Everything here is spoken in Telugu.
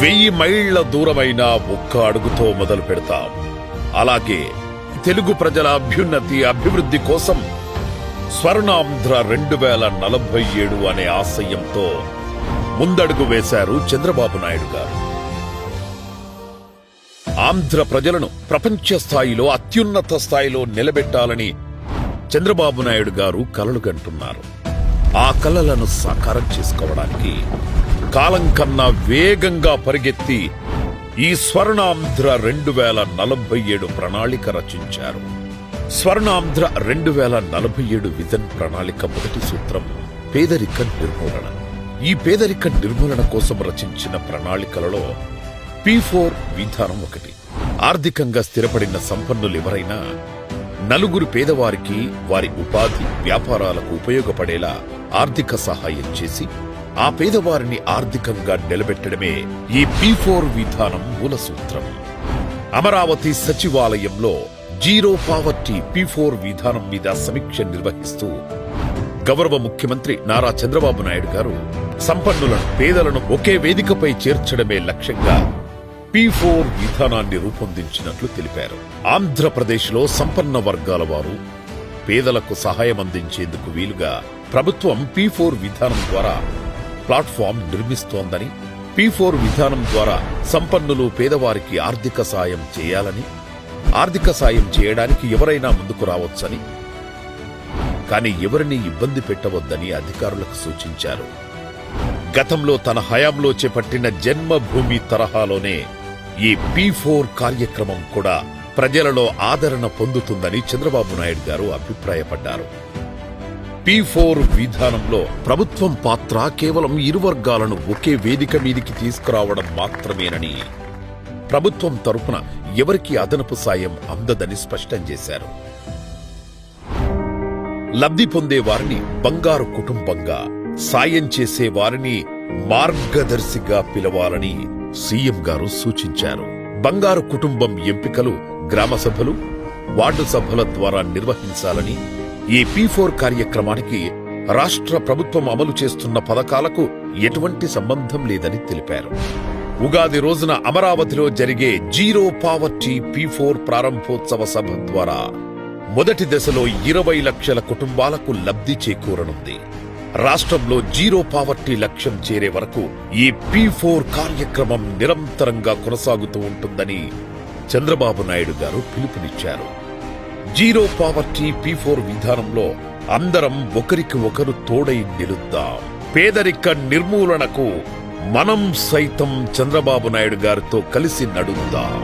వెయ్యి మైళ్ళ దూరమైన ఒక్క అడుగుతో మొదలు పెడతాం. అలాగే తెలుగు ప్రజల అభ్యున్నతి అభివృద్ధి కోసం స్వర్ణాంధ్ర రెండు వేల నలభై ఏడు అనే ఆశయంతో ముందడుగు వేశారు చంద్రబాబు నాయుడు గారు. ఆంధ్ర ప్రజలను ప్రపంచ స్థాయిలో అత్యున్నత స్థాయిలో నిలబెట్టాలని చంద్రబాబు నాయుడు గారు కలలు కంటున్నారు ఆ కలలను సాకారం చేసుకోవడానికి కాలం కన్నా వేగంగా పరిగెత్తి ఈ స్వర్ణాంధ్ర రెండు వేల నలభై ఏడు ప్రణాళిక రచించారు. స్వర్ణాంధ్ర రెండు వేల నలభై ఏడు విజన్ ప్రణాళిక మొదటి సూత్రం పేదరిక నిర్మూలన. ఈ పేదరిక నిర్మూలన కోసం రచించిన ప్రణాళికలలో పి ఫోర్ విధానం ఒకటి. ఆర్థికంగా స్థిరపడిన సంపన్నులు ఎవరైనా నలుగురు పేదవారికి వారి ఉపాధి వ్యాపారాలకు ఉపయోగపడేలా ఆర్థిక సహాయం చేసి ఆ పేదవారిని ఆర్థికంగా నిలబెట్టడమే ఈ పీ ఫోర్ విధానం మూల సూత్రం అమరావతి సచివాలయంలో జీరో పావర్టీ పీ ఫోర్ విధానం మీద సమీక్ష నిర్వహిస్తూ గౌరవ ముఖ్యమంత్రి నారా చంద్రబాబు నాయుడు గారు సంపన్నులను పేదలను ఒకే వేదికపై చేర్చడమే లక్ష్యంగా పీ ఫోర్ విధానాన్ని రూపొందించినట్లు తెలిపారు. ఆంధ్రప్రదేశ్లో సంపన్న వర్గాల వారు పేదలకు సహాయం అందించేందుకు వీలుగా ప్రభుత్వం పీ ఫోర్ విధానం ద్వారా ప్లాట్ఫామ్ నిర్మిస్తోందని పి ఫోర్ విధానం ద్వారా సంపన్నులు పేదవారికి ఆర్థిక సాయం చేయాలని ఆర్థిక సాయం చేయడానికి ఎవరైనా ముందుకు రావచ్చని కానీ ఎవరిని ఇబ్బంది పెట్టవద్దని అధికారులకు సూచించారు. గతంలో తన హయాంలో చేపట్టిన జన్మభూమి తరహాలోనే ఈ పి ఫోర్ కార్యక్రమం కూడా ప్రజలలో ఆదరణ పొందుతుందని చంద్రబాబు నాయుడు గారు అభిప్రాయపడ్డారు. పి ఫోర్ విధానంలో ప్రభుత్వం పాత్ర కేవలం ఇరు వర్గాలను ఒకే వేదిక మీదికి తీసుకురావడం మాత్రమేనని ప్రభుత్వం తరపున ఎవరికి అదనపు సాయం అందదని స్పష్టం చేశారు. లబ్ధి పొందే వారిని బంగారు కుటుంబంగా సాయం చేసే వారిని మార్గదర్శిగా పిలవాలని సీఎం గారు సూచించారు. బంగారు కుటుంబం ఎంపికలు గ్రామ సభలు వార్డు సభల ద్వారా నిర్వహించాలని ఈ పి ఫోర్ కార్యక్రమానికి రాష్ట్ర ప్రభుత్వం అమలు చేస్తున్న పథకాలకు ఎటువంటి సంబంధం లేదని తెలిపారు. ఉగాది రోజున అమరావతిలో జరిగే జీరో పావర్టీ పి ఫోర్ ప్రారంభోత్సవ సభ ద్వారా మొదటి దశలో ఇరవై లక్షల కుటుంబాలకు లబ్ధి చేకూరనుంది. రాష్ట్రంలో జీరో పావర్టీ లక్ష్యం చేరే వరకు ఈ పి ఫోర్ కార్యక్రమం నిరంతరంగా కొనసాగుతూ ఉంటుందని చంద్రబాబు నాయుడు గారు పిలుపునిచ్చారు. జీరో పావర్టీ పి ఫోర్ విధానంలో అందరం ఒకరికి ఒకరు తోడై నిలుద్దాం. పేదరిక నిర్మూలనకు మనం సైతం చంద్రబాబు నాయుడు గారితో కలిసి నడుద్దాం.